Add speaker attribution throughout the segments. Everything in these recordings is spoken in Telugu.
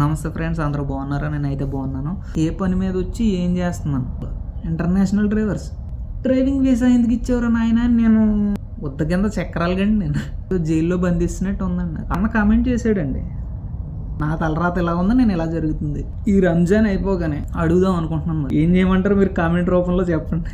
Speaker 1: నమస్తే ఫ్రెండ్స్ అందరూ బాగున్నారా? నేనైతే బాగున్నాను. ఏ పని మీద వచ్చి ఏం చేస్తున్నాను? International drivers. డ్రైవింగ్ వీసా ఎందుకు ఇచ్చేవారు నాయన? నేను ఉత్త కింద చక్రాలు కండి నేను. జైల్లో బంధిస్తున్నట్టు ఉందండి. అన్న కామెంట్ చేశాడండి. నా తలరాత ఇలా ఉందో నేను ఇలా జరుగుతుంది. ఈ రంజాన్ అయిపోగానే అడుగుదాం అనుకుంటున్నాను ఏం చేయమంటారు మీరు కామెంట్ రూపంలో చెప్పండి.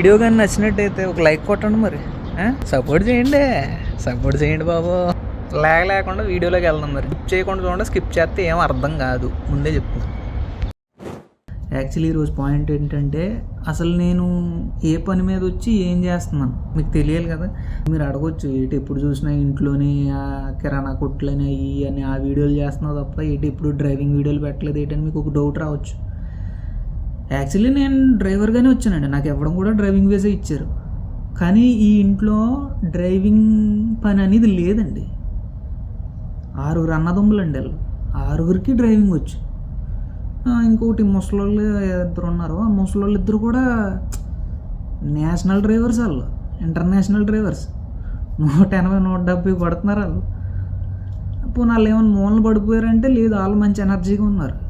Speaker 1: వీడియో కానీ నచ్చినట్టయితే ఒక లైక్ కొట్టండి మరి. సపోర్ట్ చేయండి. సపోర్ట్ చేయండి బాబు. లేక లేకుండా వీడియోలోకి వెళ్దాం మరి. స్కిప్ చేయకుండా చూడండి. స్కిప్ చేస్తే ఏం అర్థం కాదు. ముందే చెప్తాను యాక్చువల్లీ ఈరోజు పాయింట్ ఏంటంటే అసలు నేను ఏ పని మీద వచ్చి ఏం చేస్తున్నాను? మీకు తెలియాలి కదా. మీరు అడగొచ్చు ఎటు ఎప్పుడు చూసినా ఇంట్లోనే ఆ కిరాణా కొట్లని అయ్యి అని ఆ వీడియోలు చేస్తున్నావు తప్ప ఏంటి ఎప్పుడు డ్రైవింగ్ వీడియోలు పెట్టలేదు ఏంటని మీకు ఒక డౌట్ రావచ్చు. యాక్చువల్లీ నేను డ్రైవర్గానే వచ్చానండి. నాకు ఇవ్వడం కూడా డ్రైవింగ్ వేసే ఇచ్చారు. కానీ ఈ ఇంట్లో డ్రైవింగ్ పని అనేది లేదండి. ఆరుగురు అన్నదమ్ములు అండి వాళ్ళు. ఆరుగురికి డ్రైవింగ్ వచ్చు. ఇంకొకటి ముసలి ముసలోళ్ళు ఇద్దరు ఉన్నారు. ఆ ముసలోళ్ళు ఇద్దరు కూడా నేషనల్ డ్రైవర్స్ వాళ్ళు. International drivers. నూట ఎనభై నూట డెబ్బై పడుతున్నారు వాళ్ళు. పోనీ వాళ్ళు ఏమైనా మూలన పడిపోయారంటే లేదు వాళ్ళు మంచి ఎనర్జీగా ఉన్నారు.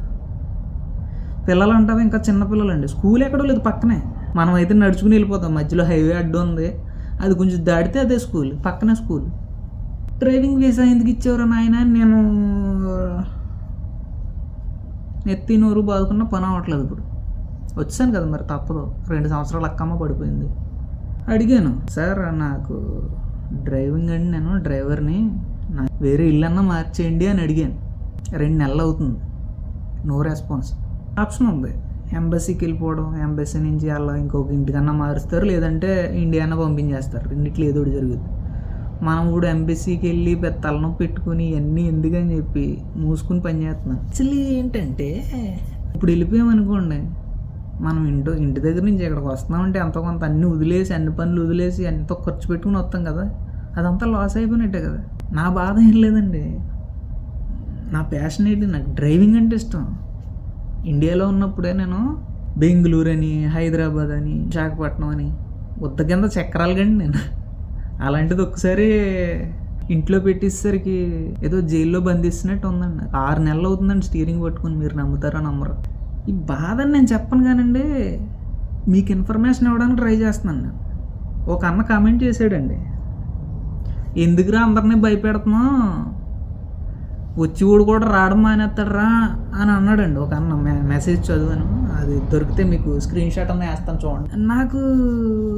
Speaker 1: పిల్లలు అంటావా ఇంకా చిన్నపిల్లలు అండి స్కూల్ ఎక్కడో లేదు పక్కనే. మనం అయితే నడుచుకుని వెళ్ళిపోతాం. మధ్యలో హైవే అడ్డు ఉంది. అది కొంచెం దాటితే అదే స్కూల్ పక్కనే స్కూల్. డ్రైవింగ్ వీసా ఎందుకు ఇచ్చేవారు నాయన? నేను నెత్తి నూరు బాదుకున్న పని అవ్వట్లేదు ఇప్పుడు. వచ్చాను కదా మరి తప్పదు. రెండు సంవత్సరాలు అక్కమ్మ పడిపోయింది. అడిగాను సార్ నాకు డ్రైవింగ్ అండి నేను డ్రైవర్ని. నా వేరే ఇల్లన్నా మార్చేయండి అని అడిగాను. రెండు నెలలు అవుతుంది. No response. ఆప్షన్ ఉంది. ఎంబసీకి వెళ్ళిపోవడం ఎంబసీ నుంచి అలా ఇంకొక ఇంటికన్నా మారుస్తారు లేదంటే ఇండియా పంపించేస్తారు. రెండిట్లు ఏదో ఒకటి జరుగుతుంది మనం కూడా ఎంబసీకి వెళ్ళి పెద్ద తలనొప్పి పెట్టుకుని ఇవన్నీ ఎందుకని చెప్పి మూసుకుని పని చేస్తున్నాం. యాక్చువల్లీ ఏంటంటే ఇప్పుడు వెళ్ళిపోయామనుకోండి మనం ఇంటో ఇంటి దగ్గర నుంచి ఇక్కడికి వస్తున్నామంటే ఎంత కొంత అన్ని వదిలేసి అన్ని పనులు వదిలేసి ఎంతో ఖర్చు పెట్టుకుని వస్తాం కదా అదంతా లాస్ అయిపోయినట్టే కదా. నా బాధ ఏం లేదండి. నా ప్యాషన్ ఏంటి? నాకు డ్రైవింగ్ అంటే ఇష్టం. ఇండియాలో ఉన్నప్పుడే నేను బెంగళూరు అని హైదరాబాద్ అని విశాఖపట్నం అని ఉత్త కింద చక్రాలు కండి నేను. అలాంటిది ఒకసారి ఇంట్లో పెట్టేసరికి ఏదో జైల్లో బంధిస్తున్నట్టు ఉందండి. ఆరు నెలలు అవుతుందండి స్టీరింగ్ పట్టుకుని మీరు నమ్ముతారో నమ్మరు. ఈ బాధని నేను చెప్పను కానండి మీకు ఇన్ఫర్మేషన్ ఇవ్వడానికి ట్రై చేస్తున్నాను నేను. ఒక అన్న కామెంట్ చేశాడండి. ఎందుకురా అందరినీ భయపెడుతున్నాం వచ్చి కూడా కూడా రావడం మానేస్తాడరా అని అన్నాడండి. ఒక అన్న మె- మెసేజ్ చదివాను. అది దొరికితే మీకు స్క్రీన్ షాట్ అన్న వేస్తాను చూడండి. నాకు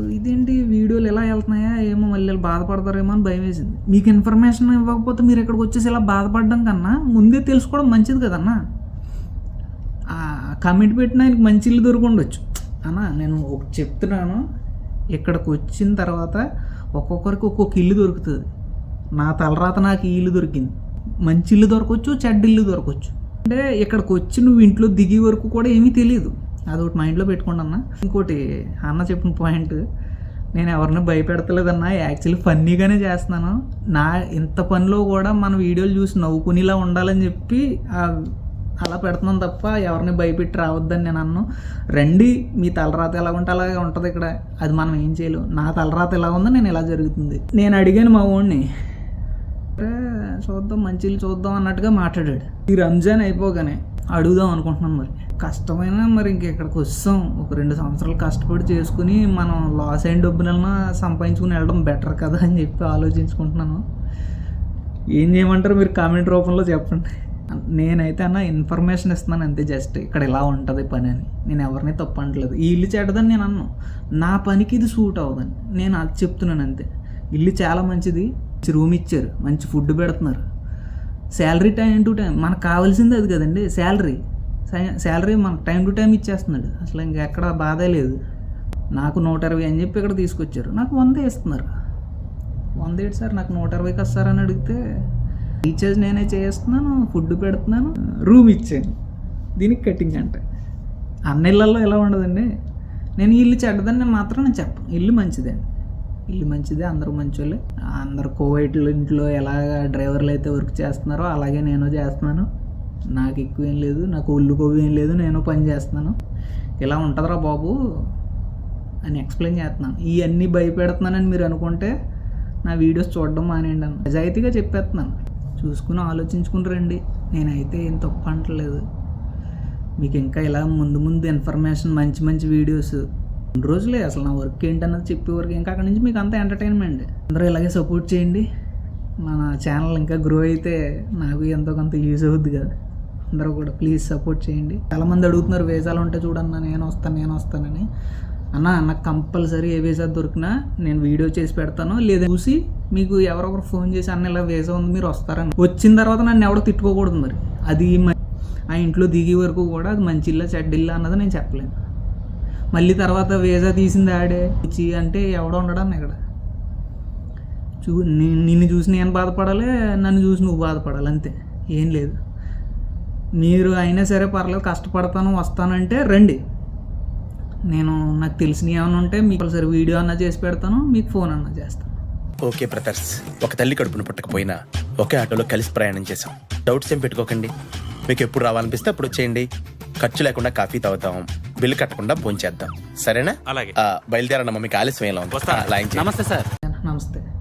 Speaker 1: ఇదేంటి? వీడియోలు ఎలా వెళ్తున్నాయా? ఏమో మళ్ళీ వీళ్ళు బాధపడతారేమో అని భయం వేసింది. మీకు ఇన్ఫర్మేషన్ ఇవ్వకపోతే మీరు ఇక్కడికి వచ్చేసి ఇలా బాధపడడం కన్నా ముందే తెలుసుకోవడం మంచిది కదన్నా. కమెంట్ పెట్టిన ఆయనకి మంచి ఇల్లు దొరుకుండొచ్చు అన్న నేను ఒక చెప్తున్నాను. ఇక్కడికి వచ్చిన తర్వాత ఒక్కొక్కరికి ఒక్కొక్క ఇల్లు దొరుకుతుంది. నా తలరాత నాకు ఈ ఇల్లు దొరికింది. మంచి ఇల్లు దొరకవచ్చు చెడ్డ ఇల్లు దొరకవచ్చు అంటే ఇక్కడికి వచ్చి నువ్వు ఇంట్లో దిగే వరకు కూడా ఏమీ తెలియదు అదొకటి మైండ్లో పెట్టుకోండి అన్న. ఇంకోటి అన్న చెప్పిన పాయింట్ నేను ఎవరిని భయపెడతలేదన్నా యాక్చువల్లీ ఫన్నీగానే చేస్తున్నాను. నా ఇంత పనిలో కూడా మన వీడియోలు చూసి నవ్వుకునేలా ఉండాలని చెప్పి అలా పెడుతున్నాను తప్ప ఎవరిని భయపెట్టి రావద్దని నేను అన్ను. రండి మీ తలరాత ఎలా ఉంటే అలాగే ఉంటుంది ఇక్కడ. అది మనం ఏం చేయలేం. నా తలరాత ఎలా ఉందో నేను ఇలా జరుగుతుంది. నేను అడిగాను మా వాడిని అంటే చూద్దాం మంచి ఇల్లు చూద్దాం అన్నట్టుగా మాట్లాడాడు. ఈ రంజాన్ అయిపోగానే అడుగుదాం అనుకుంటున్నాను మరి. కష్టమైన మరి ఇంకెక్కడికి వస్తాం. ఒక రెండు సంవత్సరాలు కష్టపడి చేసుకుని మనం లాస్ అయిన డబ్బునైనా సంపాదించుకుని వెళ్ళడం బెటర్ కదా అని చెప్పి ఆలోచించుకుంటున్నాను. ఏం చేయమంటారు మీరు కామెంట్ రూపంలో చెప్పండి. నేనైతే అన్న ఇన్ఫర్మేషన్ ఇస్తున్నాను అంతే జస్ట్ ఇక్కడ ఇలా ఉంటుంది పని అని. నేను ఎవరిని తప్పు అనట్లేదు. ఈ ఇల్లు చెడ్డదని నేను అన్నాను నా పనికి ఇది సూట్ అవ్వదని. నేను అది చెప్తున్నాను అంతే. ఇల్లు చాలా మంచిది. మంచి రూమ్ ఇచ్చారు మంచి ఫుడ్ పెడుతున్నారు. శాలరీ టైం టు టైం మనకు కావాల్సింది అది కదండి శాలరీ. శాలరీ మనకు టైం టు టైం ఇచ్చేస్తున్నాడు. అసలు ఇంకెక్కడ బాధే లేదు. నాకు నూట ఇరవై అని చెప్పి ఇక్కడ తీసుకొచ్చారు. నాకు వంద ఇస్తున్నారు వంద ఏంటి సార్? నాకు నూట ఇరవైకి వస్తారని అడిగితే రీఛార్జ్ నేనే చేస్తున్నాను ఫుడ్ పెడుతున్నాను రూమ్ ఇచ్చాను. దీనికి కటింగ్ అంటే. అన్న ఇళ్ళల్లో ఎలా ఉండదండి? నేను ఇల్లు చెడ్డదని నేను మాత్రం నేను చెప్పను. ఇల్లు మంచిదండి. ఇల్లు మంచిదే అందరూ మంచోళ్ళే. అందరు కోవైట్ల ఇంట్లో ఎలాగ డ్రైవర్లు అయితే వర్క్ చేస్తున్నారో అలాగే నేను చేస్తున్నాను. నాకు ఎక్కువ ఏం లేదు నాకు ఒళ్ళు కొవ్వు ఏం లేదు నేను పని చేస్తున్నాను. ఇలా ఉంటుందిరా బాబు అని ఎక్స్ప్లెయిన్ చేస్తున్నాను. ఇవన్నీ భయపెడుతున్నానని మీరు అనుకుంటే నా వీడియోస్ చూడడం మానేయండి అన్న. నిజాయితీగా చెప్పేస్తున్నాను. చూసుకుని ఆలోచించుకుని రండి. నేనైతే ఏం తప్పు అంటలేదు. మీకు ఇంకా ఇలా ముందు ముందు ఇన్ఫర్మేషన్ మంచి మంచి వీడియోస్ రెండు రోజులే అసలు నా వర్క్ ఏంటన్నది చెప్పే వరకు ఇంకా అక్కడి నుంచి మీకు అంతా ఎంటర్టైన్మెంట్ అందరూ ఇలాగే సపోర్ట్ చేయండి. మన ఛానల్ ఇంకా గ్రో అయితే నాకు ఎంతో కొంత యూజ్ అవుద్ది కదా. అందరూ కూడా ప్లీజ్ సపోర్ట్ చేయండి. చాలామంది అడుగుతున్నారు వేసాలు ఉంటే చూడన్నా నేను వస్తాను నేను వస్తానని. అన్న నాకు కంపల్సరీ ఏ వేసా దొరికినా నేను వీడియో చేసి పెడతాను లేదా చూసి మీకు ఎవరొకరు ఫోన్ చేసి అన్న ఇలా వీసా ఉంది మీరు వస్తారని. వచ్చిన తర్వాత నన్ను ఎవడో తిట్టుకోకూడదు మరి. అది ఆ ఇంట్లో దిగే వరకు కూడా అది మంచి ఇల్లా చెడ్డ ఇల్లా అన్నది నేను చెప్పలేను. మళ్ళీ తర్వాత వీసా తీసింది ఆడే. ఇచ్చి అంటే ఎవడో ఉండడాన్ని ఇక్కడ. చూ నిన్ను చూసి నేను బాధపడాలి నన్ను చూసి నువ్వు బాధపడాలి అంతే. ఏం లేదు. మీరు అయినా సరే పర్లేదు కష్టపడతాను వస్తానంటే రండి. నేను నాకు తెలిసినవి ఏమైనా ఉంటే మీకు సరే వీడియో అన్నా చేసి పెడతాను మీకు ఫోన్ అన్నా చేస్తాను.
Speaker 2: Okay brothers. ఒక తల్లి కడుపును పుట్టకపోయినా ఒకే ఆటోలో కలిసి ప్రయాణం చేసాం డౌట్స్ ఏం పెట్టుకోకండి. మీకు ఎప్పుడు రావాలనిపిస్తే అప్పుడు వచ్చేయండి. ఖర్చు లేకుండా కాఫీ తాగుతాం. బిల్లు కట్టకుండా భోంచేద్దాం. సరేనా?
Speaker 3: అలాగే.
Speaker 2: ఆ, బయలుదేరండి మీకు ఆలస్యం ఎలా ఉంది.
Speaker 3: నమస్తే సార్.
Speaker 1: నమస్తే.